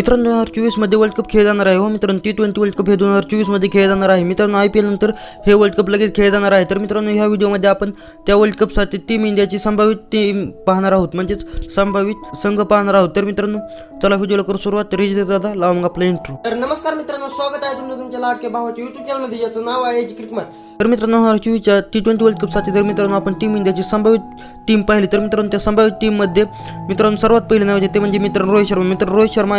मित्रांनो दोन हजार चोवीसमध्ये वर्ल्ड कप खेळ जाणार आहे. हो मित्रांनो टी ट्वेंटी वर्ल्ड कप हे दोन हजार चोवीसमध्ये खेळ जाणार आहे. मित्रांनो आय पी एल नंतर हे वर्ल्ड कप लगेच खेळ जाणार आहे. तर मित्रांनो ह्या व्हिडिओमध्ये आपण त्या वर्ल्ड कपसाठी टीम इंडियाची संभावित टीम पाहणार आहोत. म्हणजेच संभावित संघ पाहणार आहोत. तर मित्रांनो चला व्हिडिओला करू सुरुवात. तर दादा लावा मग आपला इंट्रो तर नमस्कार मित्रांनो स्वागत आहे तुमचं तुमच्या लाडक्या भावाच्या युट्यूब चॅनलमध्ये ज्याचं नाव आहे क्रिकमत तर मित्रांनो हजार चोवीसच्या टी ट्वेंटी वर्ल्ड कपसाठी जर मित्रांनो आपण टीम इंडियाची संभावित टीम पाहिली तर मित्रांनो त्या संभावित टीममध्ये मित्रांनो सर्वात पहिले नाव येते ते म्हणजे मित्रांनो रोहित शर्मा. मित्र रोहित शर्मा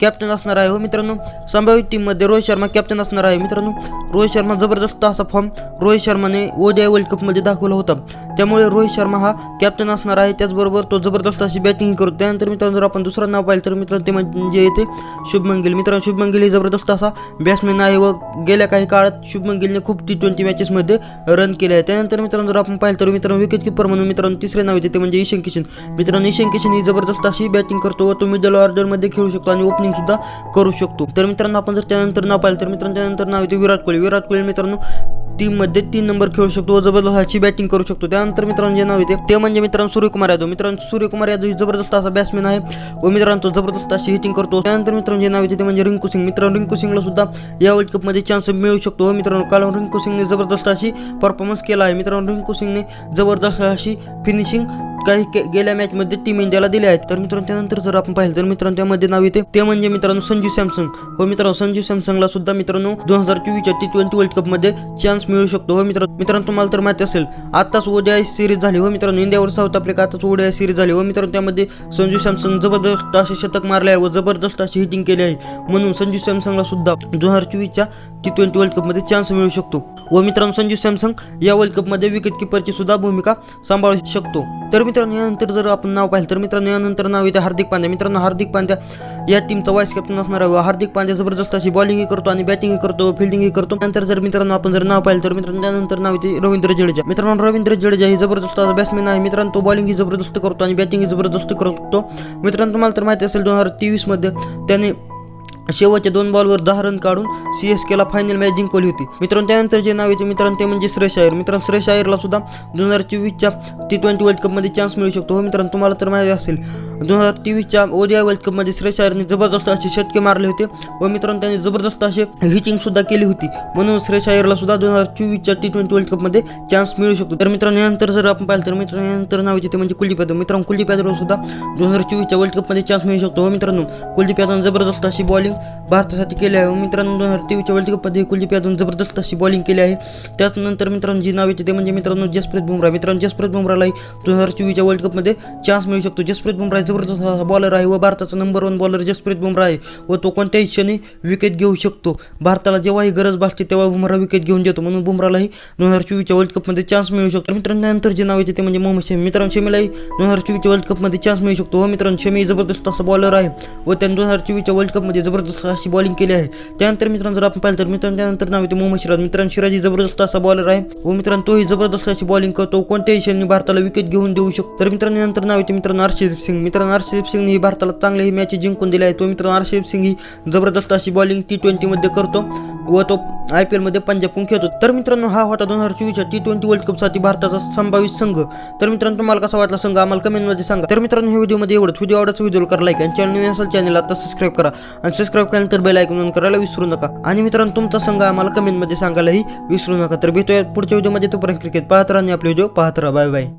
कॅप्टन असणार आहे हो मित्रांनो. संभावित टीममध्ये रोहित शर्मा कॅप्टन असणार आहे मित्रांनो. रोहित शर्मा जबरदस्त असा फॉर्म रोहित शर्माने ओडिया वर्ल्ड कपमध्ये दाखवला होता. त्यामुळे रोहित शर्मा हा कॅप्टन असणार आहे. त्याचबरोबर तो जबरदस्त अशी बॅटिंग करतो. त्यानंतर मित्रांनो जर आपण दुसरं नाव पाहिलं तर मित्रांनो ते म्हणजे येते शुभमन गिल मित्रांनो शुभमन गिल हे जबरदस्त असा बॅट्समॅन आहे व गेल्या काही काळात शुभमन गिलने खूप टी ट्वेंटी मॅचेसमध्ये रन केले आहे. त्यानंतर मित्रांनो जर आपण पाहिलं तर मित्रांनो विकेट किपर म्हणून मित्रांनो तिसरे नाव येते ते म्हणजे ईशान किशन मित्रांनो ईशान किशन ही जबरदस्त अशी बॅटिंग करतो व तो मिडल ऑर्डरमध्ये खेळू शकतो आणि ओपनिंग सुद्धा करू शकतो. तर मित्रांनो आपण जर त्यानंतर नाव पाहिलं तर मित्रांनो त्यानंतर नाव येते विराट कोहली. विराट कोहली मित्रांनो टीममध्ये तीन नंबर खेळू शकतो व जबरदस्त अशी बॅटिंग करू शकतो. त्यानंतर मित्रांनो जे नाव येते ते म्हणजे मित्रांनो सूर्यकुमार यादव. मित्रांनो सूर्यकुमार यादव ही जबरदस्त असा बॅट्समॅन आहे. व मित्रांनो तो जबरदस्त अशी हिटिंग करतो. त्यानंतर मित्रांनो जे नाव येते ते म्हणजे रिंकू सिंग. मित्रांनो रिंकू सिंगला सुद्धा या वर्ल्ड कपमध्ये चान्स मिळू शकतो. व मित्रांनो काल रिंकू सिंगने जबरदस्त अशी परफॉर्मन्स केला आहे. मित्रांनो रिंकू सिंगने जबरदस्त अशी फिनिशिंग काही के- गेल्या मॅचमध्ये टीम इंडियाला दिले आहेत. तर मित्रांनो त्यानंतर जर आपण पाहिलं तर मित्रांनो त्यामध्ये नाव येते ते म्हणजे मित्रांनो संजू सॅमसंग. व मित्रांनो संजू सॅमसंगला सुद्धा मित्रांनो दोन हजार चोवीसच्या टी ट्वेंटी वर्ल्ड कपमध्ये चान्स मिळू शकतो. हो मित्रांनो मित्रांनो तुम्हाला तर माहिती असेल आताच ओडीआय सिरीज झाली. हो मित्रांनो इंडियावर साऊथ आफ्रिका आताच ओडीआय सिरीज झाली. हो मित्रांनो त्यामध्ये संजू सॅमसंग जबरदस्त असे शतक मारले आहे व जबरदस्त अशी हिटिंग केली आहे. म्हणून संजू सॅमसंगला सुद्धा दोन हजार चोवीसच्या टी ट्वेंटी वर्ल्ड कपमध्ये चान्स मिळू शकतो. व मित्रांनो संजू सॅमसंग या वर्ल्ड कपमध्ये विकेट किपरची सुद्धा भूमिका सांभाळू शकतो. तर मित्रांनो यानंतर जर आपण नाव पाहिलं तर मित्रांनो यानंतर नाव येते हार्दिक पांड्या. मित्रांनो हार्दिक पांड्या या टीमचा वाईस कॅप्टन असणार आहे. व हार्दिक पांड्या जबरदस्त अशी बॉलिंगही करतो आणि बॅटिंगही करतो फिल्डिंगही करतो. नंतर जर मित्रांनो आपण जर नाव पाहिलं तर मित्रांनो त्यानंतर नाव येते रवींद्र जडेजा. मित्रांनो रवींद्र जडेजा ही जबरदस्त बॅट्समॅन आहे. मित्रांनो तो बॉलिंगही जबरदस्त करतो आणि बॅटिंगही जबरदस्त करतो. मित्रांनो तुम्हाला तर माहिती असेल दोन हजार तेवीसमध्ये त्याने शेवटच्या दोन बॉलवर दहा रन काढून सी एस केला फायनल मॅच जिंकवली होती. मित्रांनो त्यानंतर जे नाव येते मित्रांनो ते म्हणजे श्रेयस अय्यर मित्रांनो श्रेयस अय्यरला सुद्धा दोन हजार चोवीसच्या टी ट्वेंटी वर्ल्ड कपमध्ये चान्स मिळू शकतो. हो मित्रांनो तुम्हाला तर माहिती असेल दोन हजार तेवीसच्या ओडिया वर्ल्ड कपमध्ये श्रेयस अय्यरने जबरदस्त असे शतके मारले होते व मित्रांनो त्यांनी जबरदस्त असे हिटिंग सुद्धा केली होती. म्हणून श्रेयस अय्यरला सुद्धा दोन हजार चोवीसच्या टी ट्वेंटी वर्ल्ड कपमध्ये चान्स मिळू शकतो. तर मित्रांनो यानंतर जर आपण पाहिलं तर मित्रांनो यानंतर नाव येते ते म्हणजे कुलदीप यादव. मित्रांनो कुलदीप यादव सुद्धा दोन हजार चोवीसच्या वर्ल्ड कपमध्ये चान्स मिळू शकतो. व मित्रांनो कुलदीप यादवने जबरदस्त अशी बॉलिंग भारतासाठी केली आहे. व मित्रांनो दोन हजार तेवीसच्या वर्ल्ड कपमध्ये कुलदीप यादव जबरदस्त अशी बॉलिंग केली आहे. त्याचनंतर मित्रांनो जी नाव येते ते म्हणजे मित्रांनो जसप्रीत बुमरा मित्रांनो जसप्रीत बुमरालाही दोन हजार चोवीसच्या वर्ल्ड कपमध्ये चान्स मिळू शकतो. जसप्रीत बुमराह जबरदस्त असा बॉलर आहे व भारताचा number one bowler Jasprit Bumrah आहे. व तो कोणत्याही क्षणी विकेट घेऊ शकतो. भारताला जेव्हाही गरज भासते तेव्हा बुमराह विकेट घेऊन देतो म्हणून बुमरालाही दोन हजार चोवीसच्या वर्ल्ड कपमध्ये चान्स मिळू शकतो. मित्रांनो नंतर जे नाव येते ते म्हणजे मोहम्मद शमी. मित्रांनो शमीलाही दोन हजार चोवीसच्या वर्ल्ड कपमध्ये चान्स मिळू शकतो. व मित्रांनो शमी जबरदस्त असा बॉलर आहे. व त्याने दोन हजार चोवीसच्या वर्ल्ड कपमध्ये जबरदस्त अशी बॉलिंग केली आहे. त्यानंतर मित्रांनो जर आपण पाहिलं तर मित्रांनो त्यानंतर नाव येते मोहम्मद सिराज मित्रांनो शिराजी जबरदस्त असा बॉलर आहे. व मित्रांनो तोही जबरदस्त अशी बॉलिंग करतो. कोणत्याही क्षणी भारताला विकेट घेऊन देऊ शकतो. तर मित्रांनो नंतर नाव येते मित्रांनो हर्षदीप सिंग. मित्रांनो हर्षदीप सिंग ही भारताला चांगली ही मॅच जिंकून दिली आहे. तो मित्रांनो हर्षदीप सिंग ही जबरदस्त अशी बॉलिंग टी ट्वेंटीमध्ये करतो व तो आय पी एलमध्ये पंजाबकडून खेळतो. तर मित्रांनो हा होता दोन हजार चोवीसच्या टी ट्वेंटी वर्ल्ड कपसाठी भारताचा संभावित संघ. तर मित्रांनो तुम्हाला कसा वाटला संघ? आम्हाला कमेंटमध्ये सांगा. तर मित्रांनो हे व्हिडिओमध्ये एवढंच. व्हिडिओ आवडच व्हिडिओ करा लाईक आणि चॅनल नवीन असेल चॅनल आता सबस्क्राईब करा. आणि सबस्क्राईब केल्यानंतर बेल ऐकून करायला विसरू नका. आणि मित्रांनो तुमचा संघ आम्हाला कमेंटमध्ये सांगायलाही विसरू नका. तर भेटूया पुढच्या व्हिडिओमध्ये तोपर्यंत क्रिकेट पाहत राहा आणि आपले व्हिडिओ पाहत राहा. Bye bye